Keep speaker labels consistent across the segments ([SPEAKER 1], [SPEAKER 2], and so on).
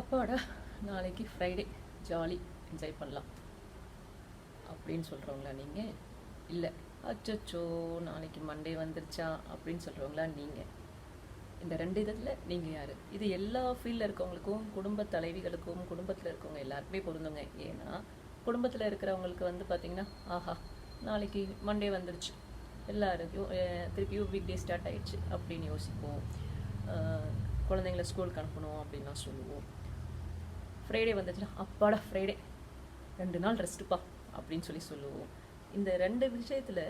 [SPEAKER 1] அப்பாடா நாளைக்கு Friday jolly enjoy பண்ணலாம். அப்படின்னு சொல்கிறவங்களா நீங்கள் இல்லை. அச்சோ நாளைக்கு மண்டே வந்துருச்சா அப்படின்னு சொல்கிறவங்களா நீங்கள் இந்த ரெண்டு இதில் நீங்கள் யார்? இது எல்லா ஃபீல்டில் இருக்கவங்களுக்கும் குடும்ப தலைவிகளுக்கும் குடும்பத்தில் இருக்கவங்க எல்லாருக்குமே பொருந்துங்க. ஏன்னா குடும்பத்தில் இருக்கிறவங்களுக்கு வந்து பார்த்திங்கன்னா ஆஹா நாளைக்கு மண்டே வந்துருச்சு. எல்லாருக்கும் திருப்பியும் வீக் டே ஸ்டார்ட் ஆகிடுச்சு அப்படின்னு யோசிப்போம். குழந்தைங்கள ஸ்கூலுக்கு அனுப்பணும் அப்படின்லாம் சொல்லுவோம். ஃப்ரைடே வந்துச்சுன்னா அப்பாடா ஃப்ரைடே ரெண்டு நாள் ரெஸ்ட்டுப்பா அப்படின்னு சொல்லி சொல்லுவோம். இந்த ரெண்டு விஷயத்தில்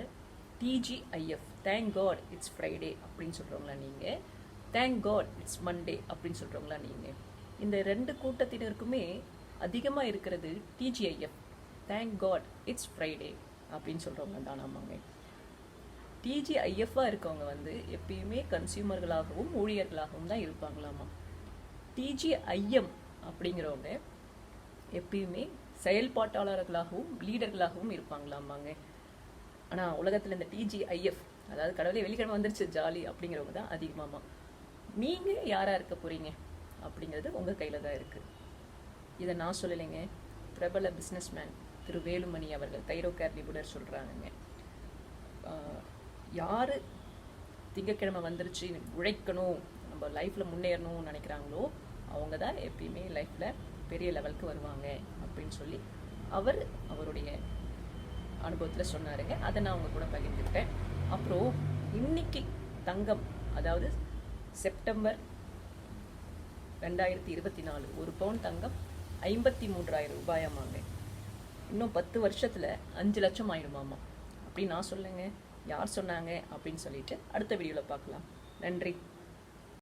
[SPEAKER 1] TGIF thank God it's Friday அப்படின்னு சொல்கிறவங்களா நீங்கள் தேங்க் காட் இட்ஸ் மண்டே அப்படின்னு சொல்கிறவங்களா நீங்கள் இந்த ரெண்டு கூட்டத்தினருக்குமே அதிகமாக இருக்கிறது TGIF thank God it's Friday அப்படின்னு சொல்கிறவங்க தான் ஆமாங்க டிஜிஐஎஃப்பாக இருக்கவங்க வந்து எப்பயுமே கன்சியூமர்களாகவும் ஊழியர்களாகவும் தான் இருப்பாங்களாமா? டிஜிஐஎம் அப்படிங்கிறவங்க எப்பயுமே செயல்பாட்டாளர்களாகவும் லீடர்களாகவும் இருப்பாங்களாமாங்க ஆனால் உலகத்தில் இந்த டிஜிஐஎஃப் அதாவது கடவுளே வெள்ளிக்கிழமை வந்துருச்சு ஜாலி அப்படிங்கிறவங்க தான் அதிகமாமா நீங்கள் யாராக இருக்க போகிறீங்க அப்படிங்கிறது உங்கள் கையில் தான் இருக்குது இதை நான் சொல்லலைங்க. பிரபல பிஸ்னஸ்மேன் திரு வேலுமணி அவர்கள் தைரோ கேர் நிபுணர் சொல்கிறாங்கங்க யார் திங்கக்கிழமை வந்துருச்சு உழைக்கணும் நம்ம லைஃப்பில் முன்னேறணும்னு நினைக்கிறாங்களோ அவங்க தான் எப்பயுமே லைஃப்பில் பெரிய லெவலுக்கு வருவாங்க அப்படின்னு சொல்லி அவர் அவருடைய அனுபவத்தில் சொன்னாருங்க. அதை நான் அவங்க கூட பகிர்ந்துக்கிட்டேன். அப்புறம் இன்னைக்கு தங்கம் அதாவது செப்டம்பர் ரெண்டாயிரத்தி இருபத்தி நாலு ஒரு பவுன் தங்கம் ஐம்பத்தி மூன்றாயிரம் ரூபாயாமாங்க இன்னும் பத்து வருஷத்தில் அஞ்சு லட்சம் ஆயிடுமாமா அப்படின்னு நான் சொல்லுங்க. யார் சொன்னாங்க? அப்படின்னு சொல்லிட்டு அடுத்த வீடியோவில் பார்க்கலாம். நன்றி.